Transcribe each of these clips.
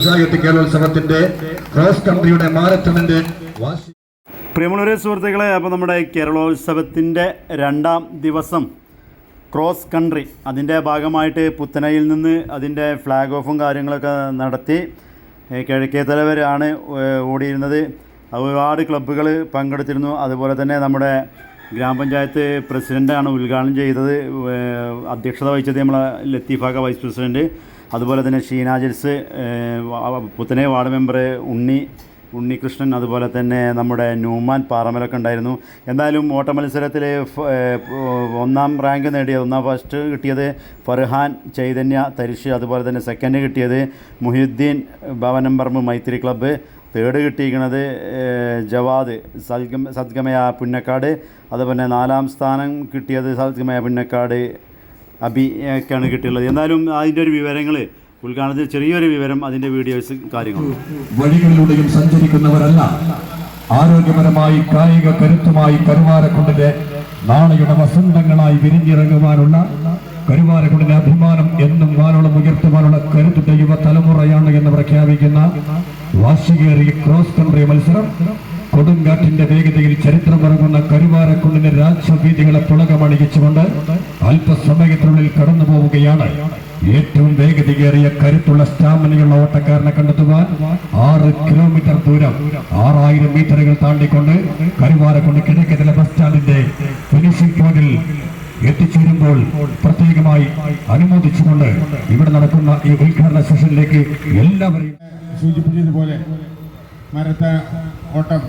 Panchayat കേരളോത്സവത്തിന്റെ cross കൺട്രിയുടെ മാരത്തണിന്റെ പ്രിയമുള്ളവരെ സുഹൃത്തുക്കളെ അപ്പോൾ നമ്മുടെ കേരളോത്സവത്തിന്റെ രണ്ടാം ദിവസം ക്രോസ് കൺട്രി അതിന്റെ ഭാഗമായിട്ട് പുത്തനയിൽ നിന്ന് അതിന്റെ ഫ്ലാഗ് ഓഫും കാര്യങ്ങളൊക്കെ നടത്തി. കിഴക്കേ ഏഹ് ഓടിയിരുന്നത്. ഒരുപാട് ക്ലബ്ബുകൾ പങ്കെടുത്തിരുന്നു. അതുപോലെ തന്നെ നമ്മുടെ ഗ്രാമപഞ്ചായത്ത് പ്രസിഡന്റാണ് ഉദ്ഘാടനം ചെയ്തത്. അധ്യക്ഷത വഹിച്ചത് നമ്മളെ ലത്തീഫാക്ക വൈസ് പ്രസിഡന്റ് അതുപോലെ തന്നെ ഷീനാജൽസ് പുത്തനെ വാർഡ് മെമ്പർ ഉണ്ണി ഉണ്ണികൃഷ്ണൻ അതുപോലെ തന്നെ നമ്മുടെ ന്യൂമാൻ പാറമലൊക്കെ ഉണ്ടായിരുന്നു. എന്തായാലും ഓട്ട മത്സരത്തിൽ ഒന്നാം റാങ്ക് നേടിയത് ഒന്നാം ഫസ്റ്റ് കിട്ടിയത് ഫർഹാൻ ചൈതന്യ തരിശ് അതുപോലെ തന്നെ സെക്കൻഡ് കിട്ടിയത് മുഹിയുദ്ദീൻ ഭവനംപറമ്പ് മൈത്രി ക്ലബ്ബ് തേർഡ് കിട്ടിയിരിക്കുന്നത് ജവാദ് സദ്ഗമ സദ്ഗമയ പുന്നക്കാട് അതുപോലെ നാലാം സ്ഥാനം കിട്ടിയത് സദ്ഗമയ പുന്നക്കാട് അബി ഒക്കെയാണ് കിട്ടിയുള്ളത്. എന്നാലും അതിന്റെ ഒരു വിവരങ്ങൾ ഉദ്ഘാടനത്തിൽ ചെറിയൊരു വിവരം അതിന്റെ വീഡിയോസ് കാര്യങ്ങളും വഴികളിലൂടെയും സഞ്ചരിക്കുന്നവരല്ല. ആരോഗ്യപരമായി കായിക കരുത്തുമായി കരുവാരക്കുണ്ടിന്റെ നാളെയുടെ വസന്തങ്ങളായി വിരിഞ്ഞിറങ്ങുവാനുള്ള കരുവാരക്കുണ്ടിന്റെ അഭിമാനം എന്നും വാനോളം ഉയർത്തുവാനുള്ള കരുത്തുറ്റ യുവതലമുറയാണ് എന്ന് പ്രഖ്യാപിക്കുന്ന വാർഷികേറിയ ക്രോസ് കൺട്രി മത്സരം. കൊടുങ്കാറ്റിന്റെ വേഗതയിൽ ചരിത്രം ചരിത്രമിറങ്ങുന്ന കരുവാരക്കുണ്ടിന്റെ രാജ്യവീതികളെ പുളകമണിയിച്ചുകൊണ്ട് അല്പസമയത്തിനുള്ളിൽ കടന്നു പോവുകയാണ്. ഏറ്റവും വേഗതയേറിയ കരുത്തുള്ള സ്റ്റാമിനയുള്ള ഓട്ടക്കാരനെ കണ്ടെത്തുവാൻ ആറ് കിലോമീറ്റർ ദൂരം ആറായിരം മീറ്ററുകൾ താണ്ടിക്കൊണ്ട് കരുവാരക്കൊണ്ട് കിഴക്കത്തിലെ ബസ് സ്റ്റാൻഡിന്റെ ഫിനിഷിംഗ് പോയിന്റിൽ എത്തിച്ചേരുമ്പോൾ പ്രത്യേകമായി അനുമോദിച്ചുകൊണ്ട് ഇവിടെ നടക്കുന്ന ഈ ഉദ്ഘാടന സെഷനിലേക്ക് എല്ലാവരെയും സൂചിപ്പിച്ചതുപോലെ മരത്ത ഓട്ടം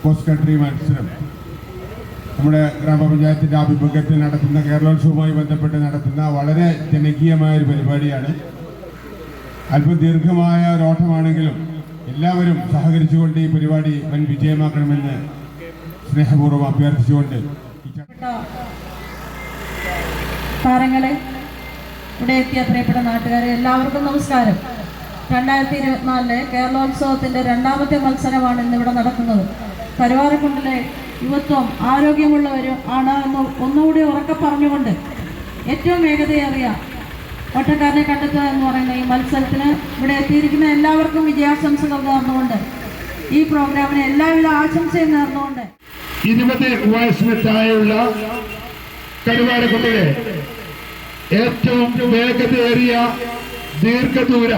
ക്രോസ് കൺട്രി മത്സരം. നമ്മുടെ ഗ്രാമപഞ്ചായത്തിന്റെ ആഭിമുഖ്യത്തിൽ നടത്തുന്ന കേരളോത്സവവുമായി ബന്ധപ്പെട്ട് നടത്തുന്ന വളരെ ജനകീയമായ ഒരു പരിപാടിയാണ്. അല്പം ദീർഘമായ ഒരു ഓട്ടമാണെങ്കിലും എല്ലാവരും സഹകരിച്ചുകൊണ്ട് ഈ പരിപാടി വൻ വിജയമാക്കണമെന്ന് സ്നേഹപൂർവം അഭ്യർത്ഥിച്ചുകൊണ്ട് താരങ്ങളെ ഇവിടെ എത്തിയ പ്രിയപ്പെട്ട നാട്ടുകാരെ എല്ലാവർക്കും നമസ്കാരം. രണ്ടായിരത്തി ഇരുപത്തിനാലിലെ കേരളോത്സവത്തിന്റെ രണ്ടാമത്തെ മത്സരമാണ് ഇന്നിവിടെ നടക്കുന്നത്. കരുവാരക്കുണ്ടിലെ യുവത്വം ആരോഗ്യമുള്ളവരും ആണ് എന്ന് ഒന്നുകൂടി ഉറക്കെ പറഞ്ഞുകൊണ്ട് ഏറ്റവും വേഗതയേറിയ ഓട്ടക്കാരനെ കണ്ടെത്തുക എന്ന് പറയുന്ന ഈ മത്സരത്തിന് ഇവിടെ എത്തിയിരിക്കുന്ന എല്ലാവർക്കും വിജയാശംസകൾ നേർന്നുകൊണ്ട് ഈ പ്രോഗ്രാമിന് എല്ലാവിധ ആശംസയും നേർന്നുകൊണ്ട് ഇരുപത് വയസ്സിന് താഴെയുള്ള കരുവാരക്കുട്ടിലെ ഏറ്റവും വേഗതയേറിയ ദീർഘദൂര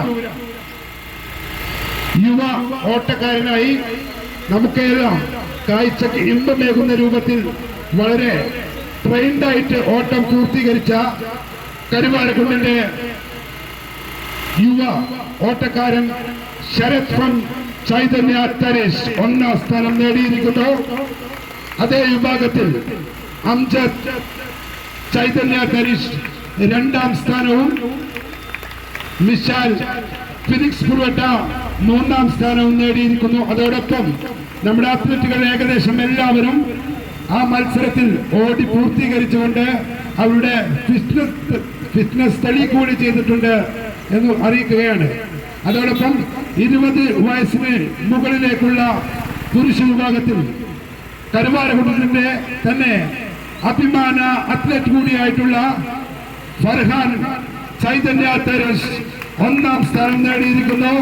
യുവ ഓട്ടക്കാരനായി നമുക്കെല്ലാം കാഴ്ചക്ക് ഇമ്പമേകുന്ന രൂപത്തിൽ വളരെ ട്രെയിൻഡായിട്ട് ഓട്ടം പൂർത്തീകരിച്ച കരുവാരക്കുണ്ടിന്റെ യുവ ഓട്ടക്കാരൻ ശരത് ഫ്രം ചൈതന്യ തരേഷ് ഒന്നാം സ്ഥാനം നേടിയിരിക്കുന്നു. അതേ വിഭാഗത്തിൽ അംജദ് ചൈതന്യ തരീഷ് രണ്ടാം സ്ഥാനവും മിഷാൽ ഫിനിക്സ് കുറുവട്ട മൂന്നാം സ്ഥാനവും നേടിയിരിക്കുന്നു. അതോടൊപ്പം നമ്മുടെ അത്ലറ്റുകൾ ഏകദേശം എല്ലാവരും ആ മത്സരത്തിൽ ഓടി പൂർത്തീകരിച്ചുകൊണ്ട് അവരുടെ ഫിറ്റ്നസ് ഫിറ്റ്നസ് തെളിയിക്കൂടി ചെയ്തിട്ടുണ്ട് എന്ന് അറിയിക്കുകയാണ്. അതോടൊപ്പം ഇരുപത് വയസ്സിന് മുകളിലേക്കുള്ള പുരുഷ വിഭാഗത്തിൽ കരുമാരകുടത്തിന്റെ തന്നെ അഭിമാന അത്ലറ്റ് കൂടിയായിട്ടുള്ള ഫർഹാൻ ചൈതന്യ ഒന്നാം സ്ഥാനം നേടിയിരിക്കുന്നു.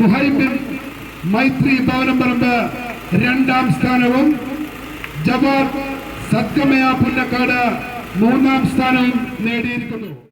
മുഹൈബിൻ മൈത്രി ഭവനം രണ്ടാം സ്ഥാനവും. ജവാദ് സത്യമയ പുല്ലക്കാട് മൂന്നാം സ്ഥാനവും നേടിയിരിക്കുന്നു.